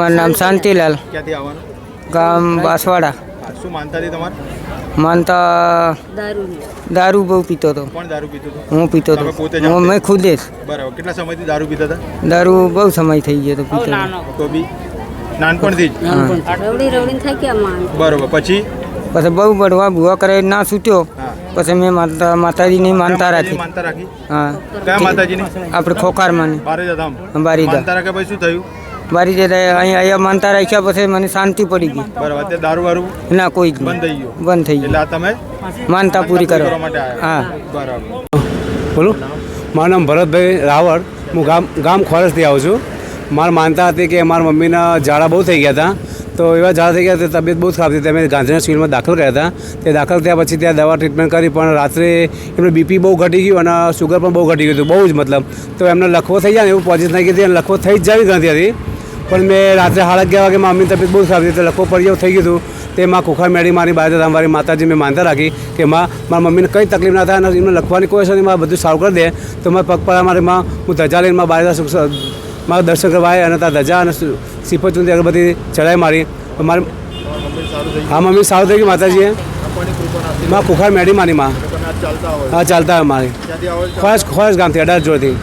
મારું નામ શાંતિલાલ. ક્યાંથી આવવાનું? ગામ બાસવાડા. શું માનતા હતી તમારે? માનતા દારૂ બહુ પીતો હતો. કોણ દારૂ પીતું હતું? હું પીતો હતો. હું મેં ખુદે જ. બરાબર. કેટલા સમયથી દારૂ પીતા હતા? દારૂ બહુ સમય થઈ ગયો હતો પીતો. તો બી નાનપણથી જ? માન બરોબર. પછી? પછી બહુ બળવા ભૂવા કરે ના સૂટ્યો પછી મેં માતા માતાજીની માનતા રાખી. માનતા રાખી? હા. કયા માતાજીની? આપણે ખોખારમાંની. બારેજા ધામ. બારીદા. માનતા રાખે પછી શું થયું? બારી જે અહીંયા અહીંયા માનતા રાખ્યા પછી મને શાંતિ પડી ગઈ. બરાબર દારૂ વારૂ ના કોઈ બંધ થઈ ગયું. બંધ થઈ એટલે ગયું તમે માનતા પૂરી કરો. કરવા માટે હા. બરાબર. બોલો. મારું નામ ભરતભાઈ રાવળ. હું ગામ ગામ ખોરસથી આવું છું. મારે માનતા હતી કે મારા મમ્મીના ઝાડા બહુ થઈ ગયા હતા. તો એવા ઝાડા થઈ ગયા હતા તબિયત બહુ ખરાબ હતી. અમે ગાંધીનગર સિવિલમાં દાખલ રહ્યા હતા. તે દાખલ થયા પછી ત્યાં દવા ટ્રીટમેન્ટ કરી પણ રાત્રે એમનું બીપી બહુ ઘટી ગયું અને શુગર પણ બહુ ઘટી ગયું હતું. બહુ જ મતલબ. તો એમને લખવો થઈ જાય ને એવું પોઝિશન થઈ ગઈ હતી અને લખવો થઈ જ જાય ગણતી હતી. પણ મેં રાત્રે સાડા અગિયાર વાગે મારી મમ્મીની તબિયત બહુ સારી હતી લખો પડી થઈ ગયું હતું. તે માં કુખાર મેળી મારી બાજુ મારી માતાજી મેં માનતા રાખી કે માં મારા મમ્મીને કંઈ તકલીફ ના થાય અને એમને લખવાની કોઈ અસર મારે બધું સારું કરી દે. તો મારા પગપાળા મારી માં હું ધજા લઈને મારા બાજુ મારા દર્શન કરવા અને ત્યાં ધજા અને સિફત સુધી અગરબત્તી ચડાવી મારી. તો મારી હા મમ્મી સારું થઈ ગયું માતાજીએ. માં કુખાર મેળી મારી માં. હા ચાલતા હોય મારી? ખોરસ ખોરસ ગામથી અઢાર જોડથી.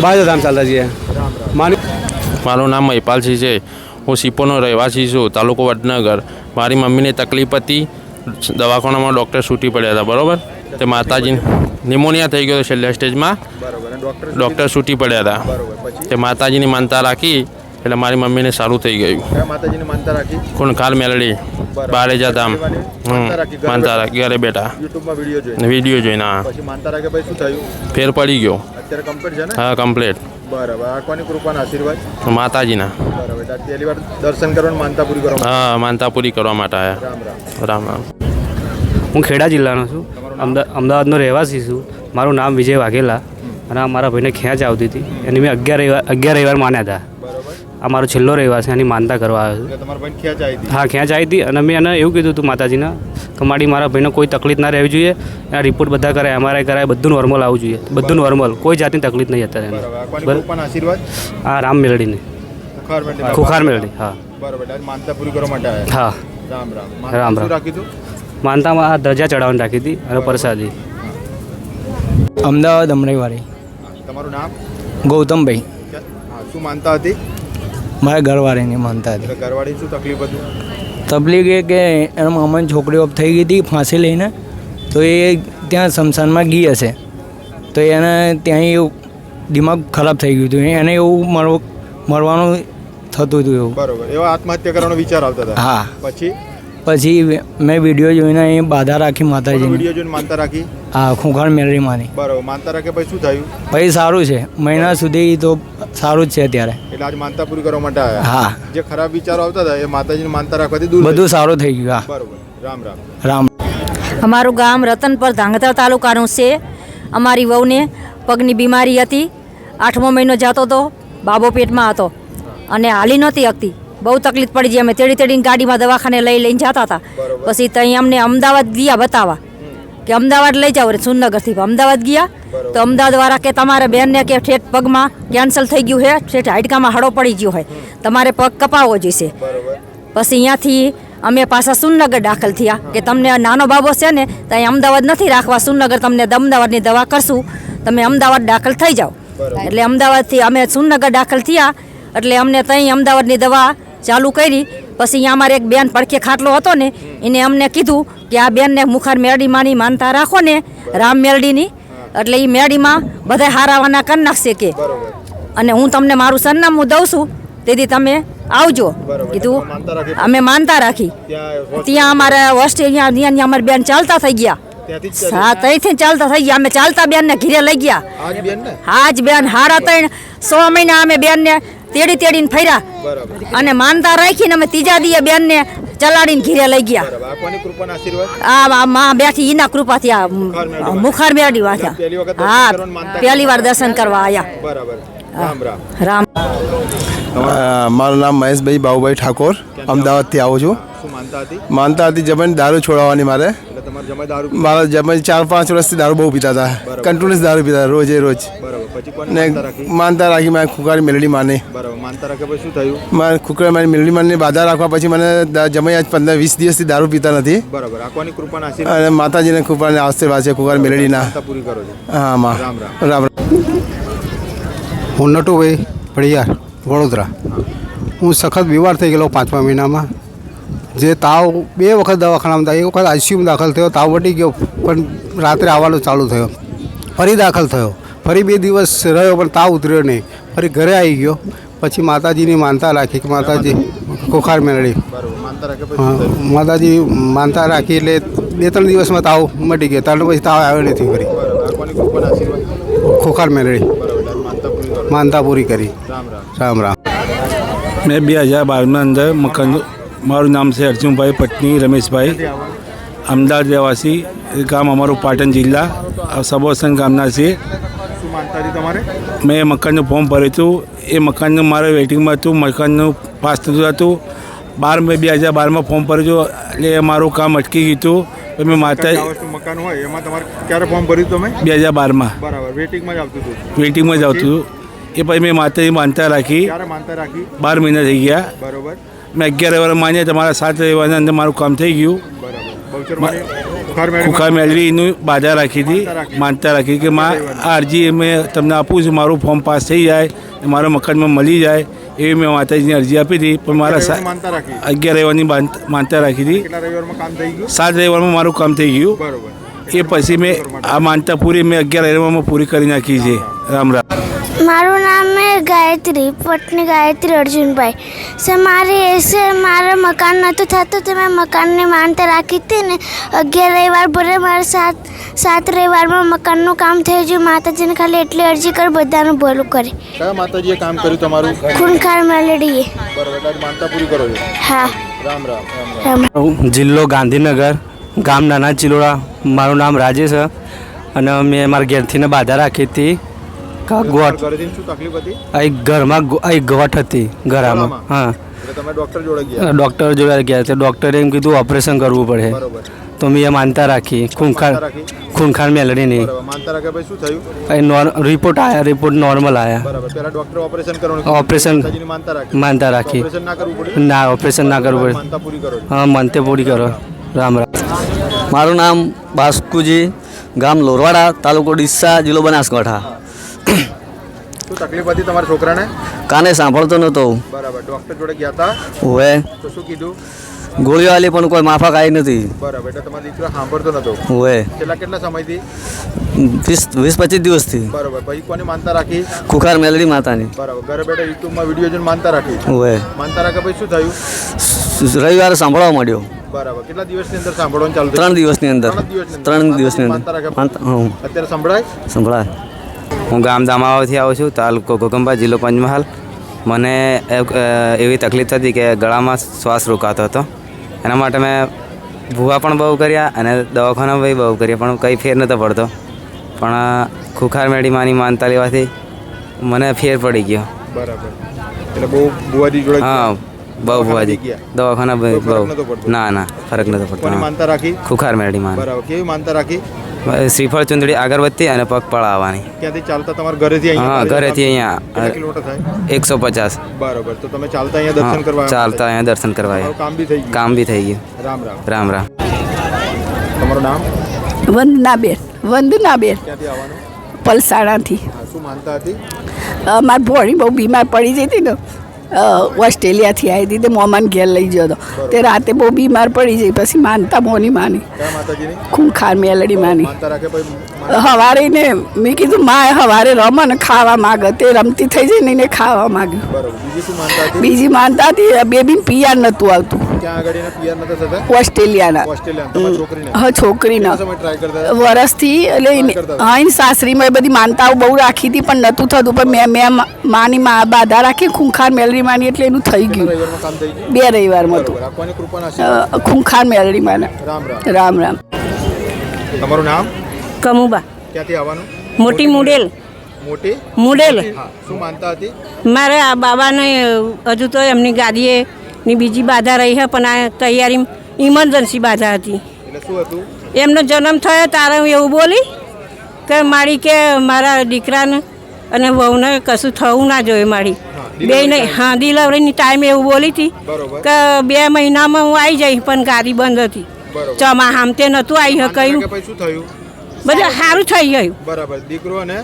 બરાબર ધામ ચાલતા જઈએ. રામ મારી નામ મહિપાલસિંહ છે. હું સિપોનો રહેવાસી છું તાલુકો વડનગર. મારી મમ્મીને તકલીફ હતી દવાખાનામાં ડૉક્ટર છૂટી પડ્યા હતા બરાબર? તે માતાજી નિમોનિયા થઈ ગયો છેલ્લા સ્ટેજમાં. ડૉક્ટર છૂટી પડ્યા હતા. તે માતાજીની માનતા રાખી એટલે મારી મમ્મીને સારું થઈ ગયું. માતાજીની માનતા રાખી? ખૂણખાર મેલડી બારે જતા માનતા રાખી ઘરે બેઠા? વીડિયો જોઈને. હા. ફેર પડી ગયો. હા કમ્પ્લીટ છે ને? હા કમ્પ્લેટ બરાબર. આ કૃપાના આશીર્વાદ? માતાજીના. બરાબર. પહેલી વાર દર્શન કરવાનું માનતા પૂરી કરવા હા માનતા પૂરી કરવા માટે આવ્યા રામ રામ. રામ રામ. હું ખેડા જિલ્લાનો છું. અમદા અમદાવાદનો રહેવાસી છું. મારું નામ વિજય વાઘેલા. અને આ મારા ભાઈને ખેંચ આવતી હતી. એની મેં અગિયાર રવિવાર અગિયાર રવિવાર માન્યા હતા. બરાબર આ મારો છેલ્લો રહેવાસી છે એની માનતા કરવા આવ્યો છું. હા ખેંચ આવી હતી અને મેં એને એવું કીધું હતું માતાજીના કે મારી મારા ભાઈને કોઈ તકલીફ ના રહેવી જોઈએ. આ રિપોર્ટ બધા કરાય અમારે કરાય બધું નોર્મલ આવવું જોઈએ. બધું નોર્મલ કોઈ જાતની તકલીફ નહીં અત્યારે આ રામ મેલડીને. ખુખાર મેળડી મેલડી હા. બરાબર એટલે આજ માનતા પૂરી કરવા માટે હા. રામ રામ. માનતામાં આ ધજા ચડાવવાની રાખી હતી અને પ્રસાદી. અમદાવાદ અમરાઈવાળી તમારું નામ? ગૌતમભાઈ. હા શું માનતા હતી? મારા ઘરવાળીની માનતા હતી ઘરવાળી શું તકલીફ હતું? તકલીફ એ કે એના મામાની છોકરી ઓફ થઈ ગઈ હતી ફાંસી લઈને તો એ ત્યાં શમશાનમાં ગઈ હશે. તો એને ત્યાં એવું દિમાગ ખરાબ થઈ ગયું હતું. એને એવું મરવ મરવાનું થતું હતું એવું. બરોબર. એવા આત્મહત્યા કરવાનો વિચાર આવતો હતા. હા. પછી? પછી મેં વીડિયો જોઈને એ બાધા રાખી માતાજી વીડિયો જોઈને માનતા રાખી? હા ખૂંખાર મેળવીમાંની બરાબર. માનતા રાખે પછી શું થયું? પછી સારું છે. મહિના સુધી તો સારું જ છે અત્યારે. એટલે આજ માનતા પૂરી કરવા માટે આવ્યા? હા. જે ખરાબ વિચારો આવતા હતા એ માતાજીને માનતા રાખવાથી દૂર બધું સારું થઈ ગયું હા. બરાબર. રામ રામ. રામ. અમારું ગામ રતનપર ધાંગધ્રા તાલુકાનું છે. અમારી વહુને પગની બીમારી હતી. આઠમો મહિનો જતો હતો બાબો પેટમાં હતો અને હાલી નહોતી શકતી બહુ તકલીફ પડી ગઈ. અમે તેડી તેડીને ગાડીમાં દવાખાને લઈ લઈને જતા હતા. પછી ત્યાં અમને અમદાવાદ ગયા બતાવવા. કે અમદાવાદ લઈ જાઓ સુરનગરથી અમદાવાદ ગયા. તો અમદાવાદ વાળા કે તમારે બેનને કે ઠેઠ પગમાં કેન્સલ થઈ ગયું છે ઠેઠ હાડકામાં હડો પડી ગયો હોય તમારે પગ કપાવવો જોઈશે. પછી અહીંયાથી અમે પાછા સુરનગર દાખલ થયા. કે તમને નાનો બાબો છે ને તો અહીં અમદાવાદ નથી રાખવા. સુરનગર તમને અમદાવાદની દવા કરશું. તમે અમદાવાદ દાખલ થઈ જાઓ. એટલે અમદાવાદથી અમે સુરનગર દાખલ થયા. એટલે અમને ત્યાં અમદાવાદની દવા ચાલુ કરી. પછી અહીંયા અમારે એક બેન પડખે ખાટલો હતો ને એને અમને કીધું કે આ બેનને મુખાર મેરડીમાંની માનતા રાખો ને રામ મેરડીની. એટલે એ મેરડીમાં બધા હારાવાના કરી નાખશે કે. અને હું તમને મારું સરનામું દઉં છું તેથી તમે આવજો. કીધું અમે માનતા રાખી. ત્યાં અમારે વસ્તી ત્યાં અમારી બેન ચાલતા થઈ ગયા. હા ત્યાંથી ચાલતા થઈ ગયા. અમે ચાલતા બેન ને ઘીરે લઈ ગયા. હા બેન બેન હારા ત્રણ સો મહિના અમે બેન ને તેડી તેડીને ફર્યા. અને માનતા રાખીને અમે ત્રીજા દીએ બેન ને ચલાડીને ઘીરે લઈ ગયા. આ કોની કૃપાના આશીર્વાદ? આ આ માં બેઠી એના કૃપાથી આ મુખાર મેળી વાંચ્યા પહેલી વખત દર્શન હા પહેલી વાર દર્શન કરવા આવ્યા રામ રામ. રામ. અ, મારું નામ મહેશભાઈ બાબુભાઈ ઠાકોર. અમદાવાદથી આવું છું. માનતા હતી? માનતા જમીન દારૂ છોડાવવાની મારે. તમારે જમાઈ દારૂ મારા જમીન ચાર પાંચ વર્ષથી દારૂ બહુ પીતા હતા. કન્ટિન્યુઅસ દારૂ પીતા રોજે રોજ. બરાબર. ને માનતા રાખી? મારે રાખી મેં ખુકારી મેલડી માને. માનતા રાખે પછી શું થયું? મારે ખુકારી મારી મેલડી માને બાધા રાખવા પછી મને જમાઈ આજ પંદર વીસ દિવસથી દારૂ પીતા નથી. બરાબર. રાખવાની કૃપાના આશીર્વાદ અને માતાજીને કૃપાને આશીર્વાદ છે કુકર મેલડીના. પૂરી કરો હા માં. રામ રામ. રામ રામ. હું નટુભાઈ પડિયાર વડોદરા. હું સખત બીમાર થઈ ગયેલો પાંચમા મહિનામાં. જે તાવ બે વખત દવાખાનામાં થાય એક વખત આઈસીયુમાં દાખલ થયો તાવ વટી ગયો પણ રાત્રે આવવાનું ચાલુ થયો. ફરી દાખલ થયો. ફરી બે દિવસ રહ્યો પણ તાવ ઉતર્યો નહીં. ફરી ઘરે આવી ગયો. પછી માતાજીની માનતા રાખી કે માતાજી ખોખાર મેળવી. બરાબર. માનતા રાખે પછી શું થયું? માતાજી માનતા રાખી એટલે બે ત્રણ દિવસમાં તાવ મટી ગયો. ત્રણ પછી તાવ આવ્યો નથી ફરી. ખોખાર મેળવી. માનતા પૂરી કરો. માનતા પૂરી કરી. રામ રામ. મેં બે હજાર બારમાં અંદર મકાન મારું નામ છે અર્જુનભાઈ પત્ની રમેશભાઈ. અમદાવાદ રહેવાસી. ગામ અમારું પાટણ જિલ્લા. સબોસન ગામના છે શું તમારે? મેં મકાનનું ફોર્મ ભર્યું હતું એ મકાનનું મારે વેઇટિંગમાં હતું. મકાનનું પાસ થતું હતું. બાર મેં બે હજાર બારમાં ફોર્મ ભર્યું હતું એટલે મારું કામ અટકી ગયું હતું. પછી મેં માતા મકાન હોય? એમાં તમારે ક્યારે ફોર્મ ભર્યું તમે? બે હજાર બારમાં. બરાબર. વેટિંગમાં જ આવતું હતું. વેઇટિંગમાં જ આવતું હતું. એ પછી મેં માતાજી માનતા રાખી. માનતા રાખી? બાર મહિના થઈ ગયા. બરોબર. મેં અગિયાર વાર માન્યા તમારા સાત રવિવારના અંદર મારું કામ થઈ ગયું. ખુખા મેળવીનું બાધા રાખી હતી માનતા રાખી કે માં આ અરજી મેં તમને આપું છું મારું ફોર્મ પાસ થઈ જાય મારા મકાનમાં મળી જાય એવી મેં માતાજીની અરજી આપી હતી પણ મારા અગિયાર રવિવારની માનતા રાખી? હતી. સાત રવિવારમાં મારું કામ થઈ ગયું. બરોબર. એ પછી મેં આ માનતા પૂરી મેં અગિયાર રવિવારમાં પૂરી કરી નાખી છે. રામ રામ. મારું નામ છે ગાયત્રી પટની ગાયત્રી અર્જુનભાઈ. સે મારી એસે મારા મકાન નહોતું થતું તો મેં મકાનની માનતા રાખી હતી ને અગિયાર રવિવાર ભરે મારે સાત સાત રવિવારમાં મકાનનું કામ થઈ ગયું માતાજીને ખાલી એટલી અરજી કર બધાનું ભલું કરે. કયા માતાજીએ કામ કર્યું તમારું? ખૂનખાર મેલેડીએ. બરોબર માનતા પૂરી કરો છો? હા. રામ રામ રામ રામ. રામ. જિલ્લો ગાંધીનગર ગામ નાના ચિલોડા. મારું નામ રાજેશ અને મેં મારા ઘેરથીને બાધા રાખી હતી. ગોઠ એક ઘરમાં અહીં એક ગોઠ હતી ગળામાં? હા. ડોક્ટર જોડે ગયા? છે. ડૉક્ટરે એમ કીધું ઓપરેશન કરવું પડે. તો મેં એ માનતા રાખી. ખૂનખાર માનતા મેલડી નહીં અહીં માનતા રિપોર્ટ આવ્યા રિપોર્ટ નોર્મલ આવ્યા ઓપરેશન માનતા રાખી. ના ઓપરેશન ના કરવું પડે હા મનતે પૂરી કરો. રામ રામ. મારું નામ બાસ્કુજી ગામ લોરવાડા તાલુકો ડીસા જિલ્લો બનાસકાંઠા. શું તકલીફ હતી તમારા છોકરાને? કાને સાંભળતો નહોતો બરાબર ડોક્ટર જોડે ગયા હતા હવે તો શું કીધું? ગોળીઓ આલી પણ કોઈ માફક આવી નથી. બરાબર એટલે તમારો દીકરો સાંભળતો નહોતો હવે કેટલા કેટલા સમયથી? વીસ વીસ પચીસ દિવસથી. બરાબર ભાઈ કોની માનતા રાખી? ખુખાર મેલડી માતાની. બરાબર ઘરે બેઠા યુટ્યુબમાં વીડિયો જોઈને માનતા રાખી? હવે માનતા રાખે પછી શું થયું? રવિવારે સાંભળવા માંડ્યો. બરાબર. કેટલા દિવસની અંદર સાંભળવાનું ચાલુ ત્રણ દિવસની અંદર. ત્રણ દિવસની અંદર. અત્યારે સંભળાય? સંભળાય. હું ગામ દામાવાથી આવું છું તાલુકો ઘોગંબા જિલ્લો પંચમહાલ. મને એવી તકલીફ થતી કે ગળામાં શ્વાસ રોકાતો હતો. એના માટે મેં ભૂવા પણ બહુ કર્યા અને દવાખાના બી બહુ કર્યા પણ કંઈ ફેર નહોતો પડતો. પણ ખુખાર મેડીમાની માનતા લેવાથી મને ફેર પડી ગયો. બરાબર. એટલે બહુ બુવાજી જોડે હા. બહુ ભૂવાજી. ગયા? દવાખાના બહુ ના ના ફરક નથી પડતો માનતા રાખી? ખુખાર મેડીમાન બરાબર. કેવી માનતા રાખી? શ્રીફળ ચુંદડી અગરબત્તી અને પગ પળાવવાની ક્યાંથી ચાલતા? તમારા ઘરેથી અહીંયા હા ઘરેથી અહીંયા. કિલોમીટર થાય? એકસો પચાસ. બરાબર. તો તમે ચાલતા અહીંયા દર્શન કરવા ચાલતા અહીંયા દર્શન કરવા કામ બી થઈ ગયું? કામ બી થઈ ગયું. રામ રામ. રામ રામ. તમારું નામ? વંદનાબેન. વંદનાબેન. ક્યાંથી આવવાનું? પલસાણાથી. શું માનતા હતી? મારી ભોણી બહુ બીમાર પડી જતી ને ઓસ્ટ્રેલિયાથી આવી હતી તે મોમાન ઘેર લઈ ગયો હતો. તે રાતે બહુ બીમાર પડી જઈ પછી માનતા મોની. માની ખૂંખાર મેલડી માની. હવારે ને મેં કીધું માં હવારે રમ ને ખાવા માગે. તે રમતી થઈ જાય ને એને ખાવા માગ્યું. બીજી માનતા હતી? બીજી માનતા હતી બેબી પિયાર નહોતું આવતું. ક્યાં આગળ એને નતા થતા? ઓસ્ટ્રેલિયાના. છોકરીને. હા છોકરીના. ટ્રાય કરતા વરસથી એટલે હા એની સાસરીમાં એ બધી માનતાઓ બહુ રાખી હતી પણ નહોતું થતું. પણ મેં મેં માની મા બાધા રાખી ખૂંખાર મેલડી માની એટલે એનું થઈ ગયું. બે રવિવારમાં હતું. ખૂંખાર મેલડી માને. રામ રામ. રામ રામ. તમારું નામ? કમુબા. ક્યાંથી આવવાનું? મોટી મુડેલ. મોટી મુડેલ. શું માનતા હતી? મારે આ બાબાને હજુ તો એમની ગાદીએ ની બીજી બાધા રહી છે પણ આ તૈયારી ઇમરજન્સી બાધા હતી. એમનો જન્મ થયો તારે હું એવું બોલી કે મારી કે મારા દીકરાને અને વહુને કશું થવું ના જોઈએ મારી. બે નહીં હા ડિલિવરીની ટાઈમે એવું બોલી હતી કે બે મહિનામાં હું આવી જઈશ પણ ગાડી બંધ હતી. ચમા હામતે તે નહોતું આવી કહ્યું બધું સારું થઈ ગયું. બરાબર. દીકરો અને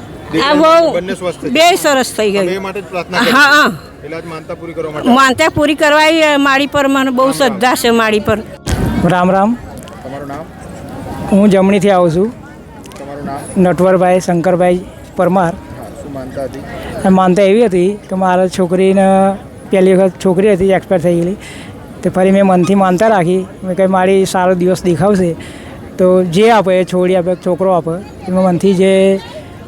બે સરસ થઈ ગયું. હા હા. માનતા પૂરી કરવા માટે? માનતા કરવાય મારી પર મને બહુ શ્રદ્ધા છે માળી પર. રામ રામ. તમારું નામ? હું જમણીથી આવું છું. તમારું નામ? નટવરભાઈ શંકરભાઈ પરમાર. માનતા હતી? અને માનતા એવી હતી કે મારા છોકરીને પહેલી વખત છોકરી હતી એક્સપાયર થઈ ગયેલી. તો ફરી મેં મનથી માનતા રાખી. મેં કંઈ મારી સારો દિવસ દેખાવશે. તો જે આપે એ છોડી આપે છોકરો આપે એમાં મનથી જે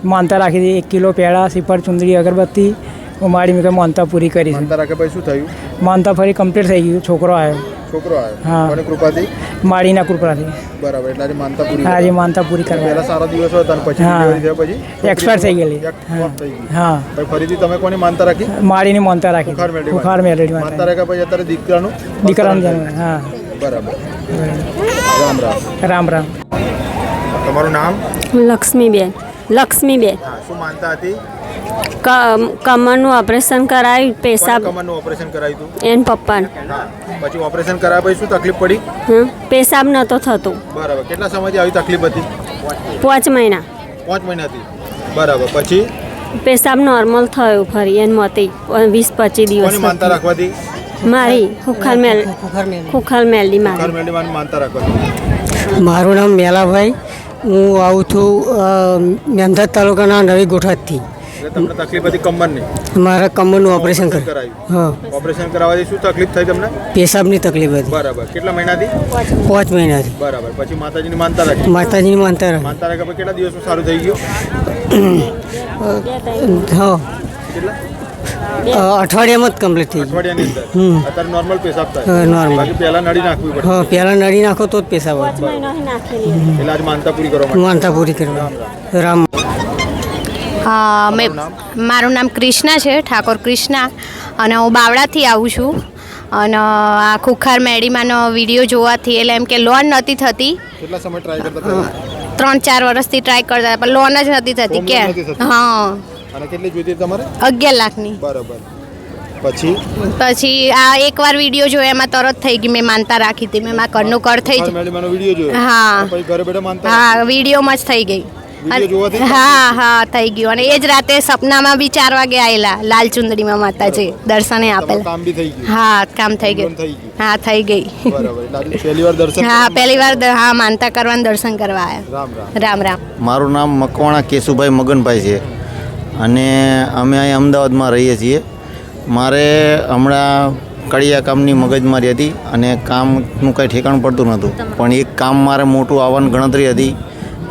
માનતા રાખી હતી એક કિલો પેડા સીપર ચુંદડી અગરબત્તી હું મારી મેં કંઈ માનતા પૂરી કરી છે. માનતા રાખે પછી શું થયું? માનતા ફરી કમ્પ્લીટ થઈ ગયું છોકરો આવ્યો. છોકરો આવ્યો? હા. કોની કૃપાથી? માળીના કૃપાથી. બરાબર એટલે આજે માનતા પૂરી આજે કરવા. માનતા પૂરી પહેલા કરવા. સારા દિવસો હતા અને પછી હા. delivery થયા પછી? Expire થઈ ગયેલી. એક off થઈ ગઈ. હા. પછી ફરીથી તમે કોની માનતા રાખી? માળીની માનતા રાખી. બુખાર મેળવી બુખાર મેળવી માનતા માનતા રાખ્યા પછી અત્યારે દીકરાનું દીકરાનો જન્મ. હા. બરાબર. રામ રામ. રામ રામ. તમારું નામ? લક્ષ્મીબેન. લક્ષ્મીબેન. હા શું માનતા હતી? ક- કમરનું ઓપરેશન કરાવી કોને પેશાબ કમરનું ઓપરેશન કરાયું હતું? એન પપ્પાને. પછી ઓપરેશન કરાયા પછી શું તકલીફ પડી? હં? પેશાબ નહોતો થતો. બરાબર. કેટલા સમયથી આવી તકલીફ હતી? પાંચ મહિના. પાંચ મહિનાથી બરાબર. પછી? પેશાબ નોર્મલ થયું ફરી એન મતી વીસ પચીસ દિવસ કોની માનતા રાખવાથી? મારી ખુખાર મેલ ખુખાર મેલડી મારી. માનતા રાખવાથી. મારું નામ મેલાભાઈ. હું આવું છું મેંધા તાલુકાના નવી ગોઠાતથી. એટલે તમને તકલીફ હતી કમરની મારા કમરનું ઓપરેશન કર કરાયું. હા. ઓપરેશન કરાવવાથી શું તકલીફ થઈ તમને? પેશાબની તકલીફ હતી. બરાબર. કેટલા મહિનાથી? પાંચ મહિનાથી. બરાબર. પછી માતાજીની માનતા રાખી? માતાજીની માનતા રાખી. માનતા રાખ્યા પછી કેટલા દિવસમાં સારું થઈ ગયું? હા. કેટલા? અ, અઠવાડિયામાં જ કમ્પ્લીટ થઈ ગયું. અઠવાડિયાની અંદર? હમ. અત્યારે નોર્મલ પેશાબ હા, થાય normal. બાકી પહેલા નળી નાખવી પડે હા પહેલાં નળી નાખો તો જ પેશાબ આવે. એટલે આજ માનતા પૂરી કરવા માટે. માનતા પૂરી કરવા રામ હા મેં મારું નામ? ક્રિષ્ના છે ઠાકોર ક્રિષ્ના અને હું બાવળાથી આવું છું. અને આ ખુખાર મેડીમાંનો વીડિયો જોવાથી એટલે એમ કે લોન નહોતી થતી? ત્રણ ચાર વર્ષથી ટ્રાય કરતા પણ લોન જ નથી થતી કે? હા. અગિયાર લાખની. બરાબર. પછી? પછી આ એકવાર વીડિયો જોયો એમાં તરત થઈ ગઈ મેં માનતા રાખી હતી. મેં મારા ઘરનું કર થઈ હા. હા વિડીયોમાં જ થઈ ગઈ. હા હા થઈ ગયું. અને એ જ રાતે સપનામાં બી ચાર વાગે આવેલા લાલ ચુંદડીમાં માતાજી દર્શને આપેલા. કામ બી થઈ ગયું. હા કામ થઈ ગયું. હા થઈ ગઈ. હા પહેલી વાર હા માનતા કરવાનું દર્શન કરવા આવ્યા રામ રામ. રામ રામ. મારું નામ મકવાણા કેશુભાઈ મગનભાઈ છે. અને અમે અહીં અમદાવાદમાં રહીએ છીએ. મારે હમણાં કડિયા કામની મગજમારી હતી અને કામનું કંઈ ઠેકાણ પડતું નહોતું. પણ એક કામ મારે મોટું આવવાની ગણતરી હતી.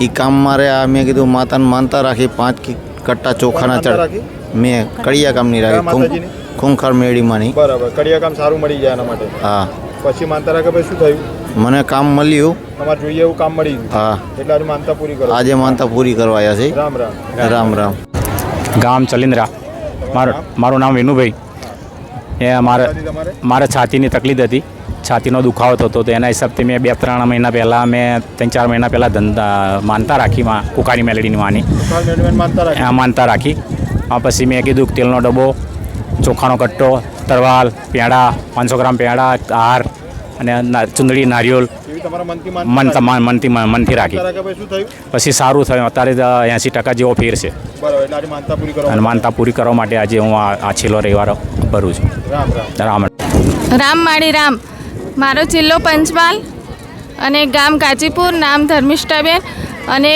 એ કામ મારે આ મેં કીધું માતાને માનતા રાખી પાંચ કી- કટ્ટા ચોખાના ચડ મેં કડિયા કામની રાખી ખૂંખાર મેળીમાંની બરાબર કડિયા કામ સારું મળી જાય એના માટે. હા. પછી માનતા રાખે પછી શું થયું? મને કામ મળ્યું. તમારે જોઈએ એવું કામ મળી ગયું. હા. એટલે આજે માનતા પૂરી કરો. આજે માનતા પૂરી કરવા આવ્યા છે. રામ રામ. રામ રામ. ગામ ચલિન્દ્રા મારું મારું નામ વિનુભાઈ. એ મારે મારે છાતીની તકલીફ હતી. છાતીનો દુખાવો થતો તો એના હિસાબથી મેં બે ત્રણ મહિના પહેલાં મેં ત્રણ ચાર મહિના પહેલાં ધંધા માનતા રાખી માં કુકારી મેલેડીની માની. માનતા રાખી? આ માનતા રાખી. આ પછી મેં કીધું કે તેલનો ડબ્બો ચોખાનો કટ્ટો તરવાલ પેંડા પાંચસો ગ્રામ પેંડા હાર અને ચુંદડી નારિયેળ મનથી મન મનથી મનથી રાખી. પછી શું થયું? પછી સારું થયું. અત્યારે એંસી ટકા જેવો ફેર છે. બરાબર એટલે આજે માનતા પૂરી કરો અને માનતા પૂરી કરવા માટે આજે હું આ છેલ્લો રવિવાર ભરું છું. રામ રામ. રામ. રામ માળી રામ. મારો જિલ્લો પંચમહાલ અને ગામ કાચીપુર નામ ધર્મિષ્ઠાબેન. અને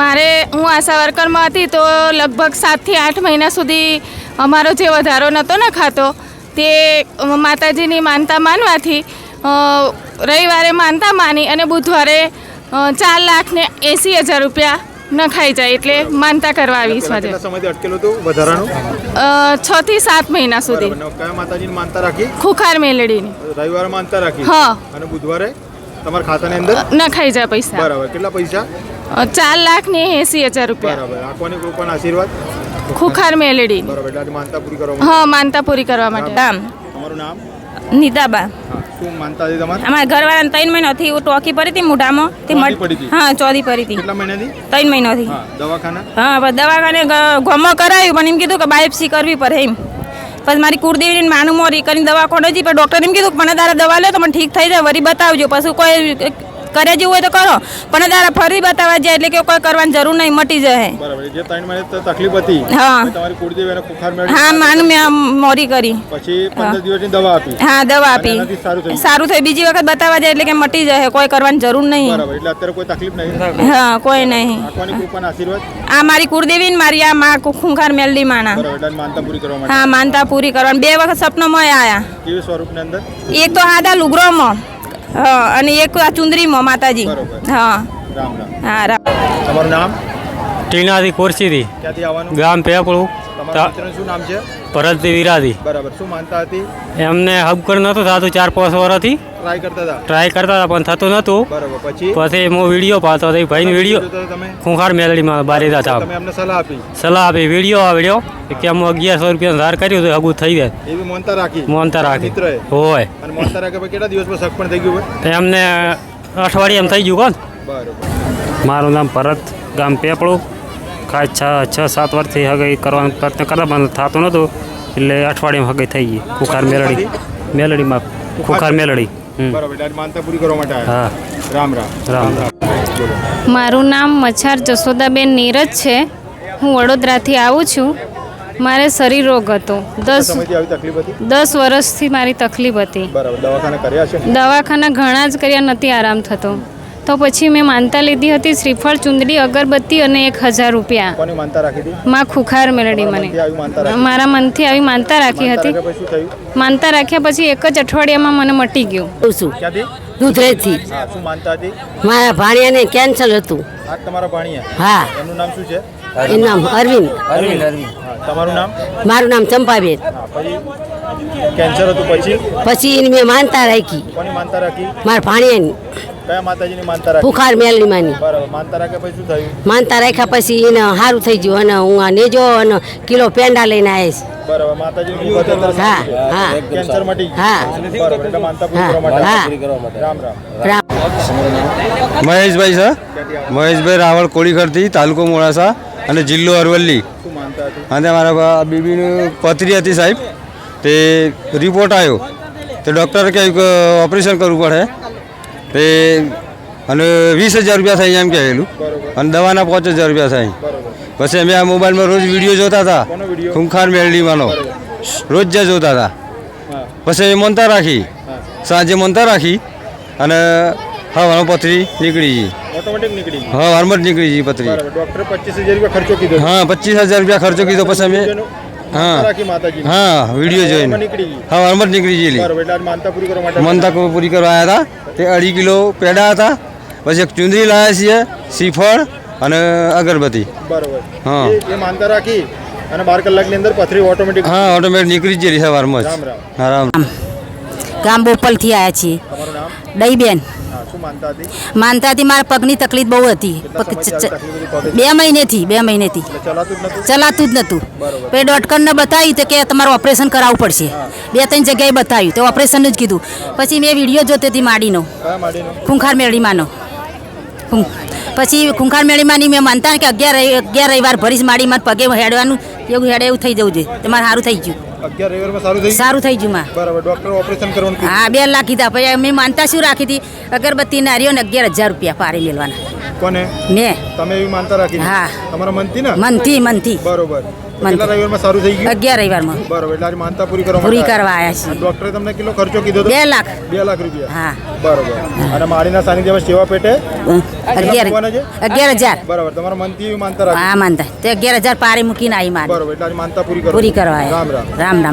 મારે, હું આશા વર્કરમાં હતી તો લગભગ સાતથી આઠ મહિના સુધી અમારો જે વધારો નહોતો ને ખાતો, તે માતાજીની માનતા માનવાથી રવિવારે માનતા માની અને બુધવારે ચાર લાખ ને એંસી હજાર રૂપિયા નખાઈ જાય એટલે માનતા કરવા આવી છે છ થી સાત મહિના સુધી. ને કયા માતાજીની માનતા રાખી? ખુખાર મેલડીની. રવિવારે માનતા રાખી? હા. અને બુધવારે? તમારા ખાતાની અંદર? નખાઈ જાય પૈસા. બરાબર. કેટલા પૈસા? ચાર લાખ ને એંસી હજાર રૂપિયા. બરાબર. આંખવાની કૃપાના આશીર્વાદ? ખુખાર મેલડી બરાબર. એટલે માનતા પૂરી કરવા હા માનતા પૂરી કરવા માટે. તમારું નામ? નીતાબા શું માનતા હતી તમારે? અમારા ઘરવાળાને ત્રણ મહિનાથી હું ટોકી પડી હતી મોઢામાં. તે હા ચોરી પડી હતી. કેટલા મહિનાથી? ત્રણ મહિનાથી. હા દવાખાના? હા દવાખાને ગમો કરાયું પણ એમ કીધું કે બાયોપ્સી કરવી પડે એમ. પછી મારી કુળદેવીની માનું મોરી કરીને દવાખાને જઈ પણ ડૉક્ટર એમ કીધું મને તારા દવા લે તો મને ઠીક થઈ જાય વળી બતાવજો. પછી કોઈ કરે જેવું હોય તો કરો. પણ તારા ફરી બતાવવા જાય એટલે કે કોઈ કરવાની જરૂર નહીં મટી જાય બરાબર. જે ત્રણ મહિને તકલીફ હતી હા. પછી તમારી કુળદેવી એને બુખાર મેળવી હા માનું મેં મોરી કરી. પછી પંદર દિવસની દવા આપી. હા દવા આપી. સારું થઈ બીજી વખત બતાવવા જાય એટલે કે મટી જાય કોઈ કરવાની જરૂર નહીં. બરાબર. એટલે અત્યારે કોઈ તકલીફ નહીં? હા કોઈ નહીં. આંખવાની કૃપાના આશીર્વાદ? આ મારી કુળદેવી ને મારી આ માં ખૂંખાર મેલડી માના. માનતા પૂરી કરવા હા માનતા પૂરી કરવાની. બે વખત સપનામાં આયા. કેવી સ્વરૂપની અંદર? એક તો આદા લુગરોમાં હા અને એક આ ચુંદરીમાં માતાજી. હા. રામ રામ. હા રામ. તમારું નામ? ટીનાથી કોરસીથી ક્યાંથી આવવાનું? ગામ પેપળું. શું નામ છે? ભરતથી વિરાથી બરાબર શું માનતા હતી? એમને હબકર નહોતું થતું ચાર પાંચ વર્ષથી. ટ્રાય કરતા હતા? ટ્રાય કરતા હતા પણ થતું નહોતું. બરાબર પછી? પછી હું વીડિયો પાતો હતો ભાઈની વીડિયો ખૂંખાર મેલડીમાં બારી હતા તમે એમને સલાહ આપી? સલાહ આપી વીડિયો આવડ્યો કે હું અગિયારસો રૂપિયા ધાર કર્યું તો હગું થઈ જાય. એવી મોનતા રાખી? મોનતા રાખી. હોય. અને મોનતા રાખે કેટલા દિવસમાં શક પણ થઈ ગયું હોય? એમને અઠવાડિયે એમ થઈ ગયું કોણ? બરાબર. મારું નામ ભરત ગામ પેપળું. ખાસ છ છ સાત વર્ષથી હગાઈ કરવાનો પ્રયત્ન કરતા પણ થતું નહોતું. એટલે અઠવાડિયામાં હગાઈ થઈ ગઈ. ખુખાર મેલડી. મેલડીમાં ખુખાર મેલડી. હમ. બરાબર એટલે આજે માનતા પૂરી કરવા માટે હા. રામ રામ. રામ મારું નામ મચ્છાર જશોદાબેન નીરજ છે. હું વડોદરાથી આવું છું. મારે શરીર રોગ હતો. દસ સમયથી આવી તકલીફ હતી? દસ વર્ષથી મારી તકલીફ હતી. બરાબર દવાખાને કર્યા છે દવાખાના ઘણા જ કર્યા નથી આરામ થતો. તો પછી મેં માનતા લીધી હતી શ્રીફળ ચુંદડી અગરબત્તી અને એક હજાર રૂપિયા. માં ખુખાર મેળડી મને. મારા મનથી આવી માનતા રાખી હતી. માનતા રાખ્યા પછી શું થયું? માનતા રાખ્યા પછી એક જ અઠવાડિયામાં મને મટી ગયું. માનતા મારા ભાણિયાને કેન્સર હતું. આ તમારા ભાણિયા? હા. એમનું નામ શું છે? એનું નામ અરવિંદ. અરવિંદ અરવિંદ. તમારું નામ? મારું નામ ચંપાબેન. પછી? કેન્સર હતું પછી? પછી એની મેં માનતા રાખી. કોની માનતા રાખી? મારા ભાણિયાની કયા માતાજીની માનતા રાખી? ફુખાર માની બરાબર માનતા રાખ્યા પછી શું થયું? માનતા રાખ્યા પછી એને સારું થઈ ગયું. અને હું આ નેજો અને કિલો પેંડા લઈને આવીશ. બરાબર માતાજીની હા, હા. કેન્સર મટી હા. બરાબર એટલે માનતા પૂરી હા, કરવા હા. માટે. રામ રામ. મહેશભાઈ સર મહેશભાઈ રાવળ કોળીઘરથી તાલુકો મોડાસા. અને જિલ્લો અરવલ્લી. અને મારા બીબીની પથરી હતી સાહેબ. તે રિપોર્ટ આવ્યો તે ડૉક્ટરે કહ્યું કે ઓપરેશન કરવું પડે. તે અને વીસ હજાર રૂપિયા થાય એમ કહેલું. અને દવાના પાંચ હજાર રૂપિયા થાય. પછી અમે આ મોબાઈલમાં રોજ વીડિયો જોતા હતા. ખૂંખાર મેળડીમાંનો રોજ જ્યાં જોતા હતા. પછી મનતા રાખી. સાંજે મનતા રાખી. અને હવાનો પથરી નીકળી ગઈ. ઓટોમેટિક નીકળી ગયું હા વારમાં જ નીકળી ગઈ પથરી. ડોક્ટર પચીસ હજાર રૂપિયા ખર્ચો કીધો હા પચીસ હજાર રૂપિયા ખર્ચો કીધો પછી અમે. હા. હા વીડિયો જોઈને. હા વારમાં જ નીકળી ગયેલી. માનતા પૂરી કરવા માટે મનતા પૂરી કરવા આવ્યા હતા. તે અઢી કિલો પેડા હતા. પછી એક ચુંદરી લાવ્યા છીએ શ્રીફળ અને અગરબત્તી. બરોબર. હા. એ- માનતા રાખી અને બાર કલાકની અંદર પથરી ઓટોમેટિક હા ઓટોમેટિક નીકળી જ ગયેલી સવારમાં જ. રામ રામ. હા રામ. ગામ બોપલથી આવ્યા છીએ. દહીબેન. માનતા હતી? મારા પગની તકલીફ બહુ હતી. બે મહિનેથી બે મહિનેથી. ચલાતું જ નહોતું? પછી ડોક્ટરને બતાવ્યું તો કે તમારું ઓપરેશન કરાવવું પડશે. બે ત્રણ જગ્યાએ બતાવ્યું. તો ઓપરેશનનું જ કીધું. પછી મેં વીડિયો જોતી હતી માડીનો. ખૂંખાર મેળીમાંનો પછી ખૂંખાર નહીં મેં માનતા કે અગિયાર અગિયાર રવિવાર ભરીશ માડીમાં પગે હેડવાનું એવું હેડે એવું થઈ જવું જોઈએ તમારે મારે સારું થઈ ગયું. સારું થઈ ગયું? માં. બરાબર ડોક્ટર ઓપરેશન કરવાનું હા બે લાખ કીધા. પછી મેં માનતા શું રાખી હતી? અગરબત્તી નારીઓ ને અગિયાર હજાર રૂપિયા પારી મેળવાના કોને? મેં તમે એવી માનતા રાખી હા. તમારા મનથી ને? મનથી મનથી. બરોબર. કેટલા રવિવારમાં સારું થઈ ગયું? અગિયાર રવિવારમાં. બરોબર એટલે આજે માનતા પૂરી કરવા પૂરી કરવા આવ્યા છીએ. ડોક્ટરે તમને કેટલો ખર્ચો કીધો બે લાખ. બે લાખ રૂપિયા. હા. બરોબર. અને માળીના સાનિધ્યમાં સેવા પેટે? અગિયાર. અગિયાર હજાર. બરાબર તમારા મનથી માનતા રાખી હા માનતા. તે અગિયાર હજાર પારી મૂકીને આવી મારી. બરોબર એટલે આજે માનતા પૂરી કરવા પૂરી કરવા રામ રામ. રામ રામ.